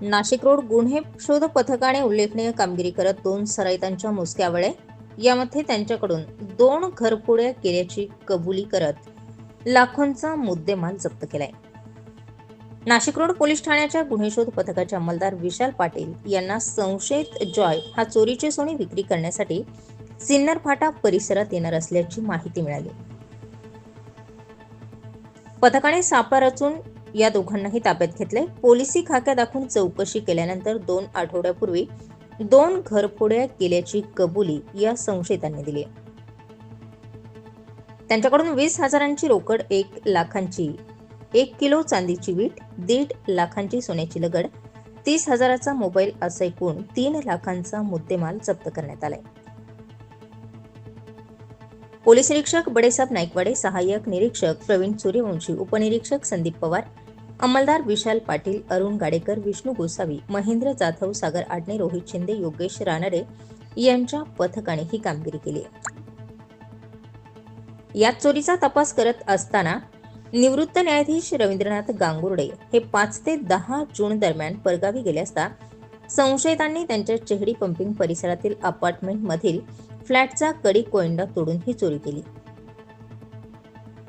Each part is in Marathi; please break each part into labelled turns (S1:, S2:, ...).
S1: नाशिक रोड गुन्हे शोध पथकाने उल्लेखनीय कामगिरी करत दोन सराईतांच्या मुसक्यावळे. यामध्ये त्यांच्याकडून दोन घरपुड्या केल्याची कबुली करत लाखोंचा मुद्देमाल जप्त केलाय. नाशिक रोड पोलीस ठाण्याच्या गुन्हे शोध पथकाचे अंमलदार विशाल पाटील यांना संशयित जॉय हा चोरीचे सोने विक्री करण्यासाठी सिन्नर फाटा परिसरात येणार असल्याची माहिती मिळाली. पथकाने सापळा रचून या दोघांनाही ताब्यात घेतले पोलिसी खाक्या दाखवून चौकशी केल्यानंतर दोन आठवड्यापूर्वी दोन घरफोड्या केल्याची कबुली या संशयितांनी दिली त्यांच्याकडून वीस हजारांची रोकड एक लाखांची एक किलो चांदीची वीट दीड लाखांची सोन्याची लगड तीस हजाराचा मोबाईल असे एकूण तीन लाखांचा मुद्देमाल जप्त करण्यात आलाय. पोलीस निरीक्षक बडेसाब नाईकवाडे सहाय्यक निरीक्षक प्रवीण सूर्यवंशी उपनिरीक्षक संदीप पवार अंमलदार विशाल पाटील अरुण गाडेकर विष्णू गोसावी महेंद्र जाधव सागर आडणे रोहित शिंदे योगेश रानडे यांच्या पथकाने ही कामगिरी केली यात चोरीचा तपास करत असताना निवृत्त न्यायाधीश रवींद्रनाथ गांगुर्डे हे पाच ते दहा जून दरम्यान परगावी गेले असता संशयितांनी त्यांच्या चेहडी पंपिंग परिसरातील अपार्टमेंट मधील फ्लॅटचा कडी कोयंडा तोडून ही चोरी केली.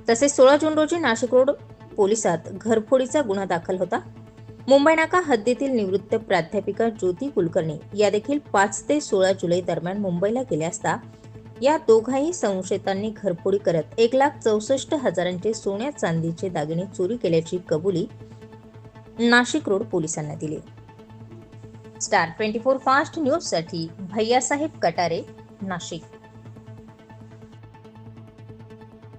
S1: तसेच सोळा जून रोजी नाशिक रोड पोलिसात घरफोडीचा गुन्हा दाखल होता. मुंबई नाका हद्दीतील निवृत्त प्राध्यापिका ज्योती कुलकर्णी या देखील पाच ते सोळा जुलै दरम्यान मुंबईला गेल्या असता या दोघाही संशयितांनी घरफोडी करत एक लाख चौसष्ट हजारांचे सोन्या चांदीचे दागिने चोरी केल्याची कबुली नाशिक रोड पोलिसांना दिली. स्टार ट्वेंटी फोर फास्ट न्यूजसाठी भैयासाहेब कटारे नाशिक.